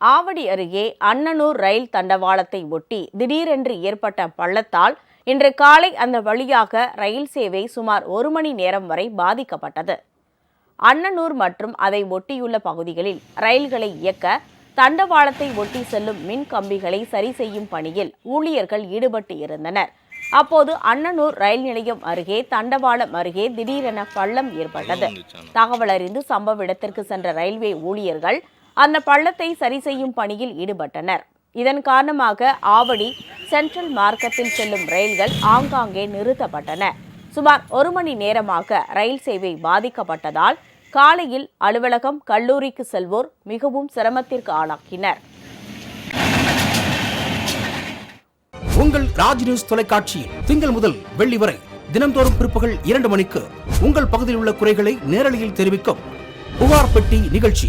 ஆவடி அருகே அன்னனூர் ரயில் தண்டவாளத்தை ஒட்டி திடீரென்று ஏற்பட்ட பள்ளத்தால் இன்று காலை அந்த வழியாக ரயில் சேவை சுமார் ஒரு மணி நேரம் வரை பாதிக்கப்பட்டது. அன்னனூர் மற்றும் அதை ஒட்டியுள்ள பகுதிகளில் ரயில்களை இயக்க தண்டவாளத்தை ஒட்டி செல்லும் மின் கம்பிகளை சரி செய்யும் பணியில் ஊழியர்கள் ஈடுபட்டு இருந்தனர். அப்போது அன்னனூர் ரயில் நிலையம் அருகே தண்டவாளம் அருகே திடீரென பள்ளம் ஏற்பட்டது. தகவல் அறிந்து சம்பவ இடத்திற்கு சென்ற ரயில்வே ஊழியர்கள் அந்த பள்ளத்தை சரி செய்யும் பணியில் ஈடுபட்டனர். இதன் காரணமாக ஆவடி சென்ட்ரல் மார்க்கத்தில் செல்லும் ரயில்கள் ஆங்காங்கே நிறுத்தப்பட்டன. சுமார் ஒரு மணி நேரமாக ரயில் சேவை பாதிக்கப்பட்டதால் காலையில் அலுவலகம் கல்லூரிக்கு செல்வோர் மிகவும் சிரமத்திற்கு ஆளாக்கினர். உங்கள் ராஜ் நியூஸ் தொலைக்காட்சியில் திங்கள் முதல் வெள்ளி வரை தினந்தோறும் பிற்பகல் இரண்டு மணிக்கு உங்கள் பகுதியில் உள்ள குறைகளை நேரலையில் தெரிவிக்கும் புகார் பெட்டி நிகழ்ச்சி.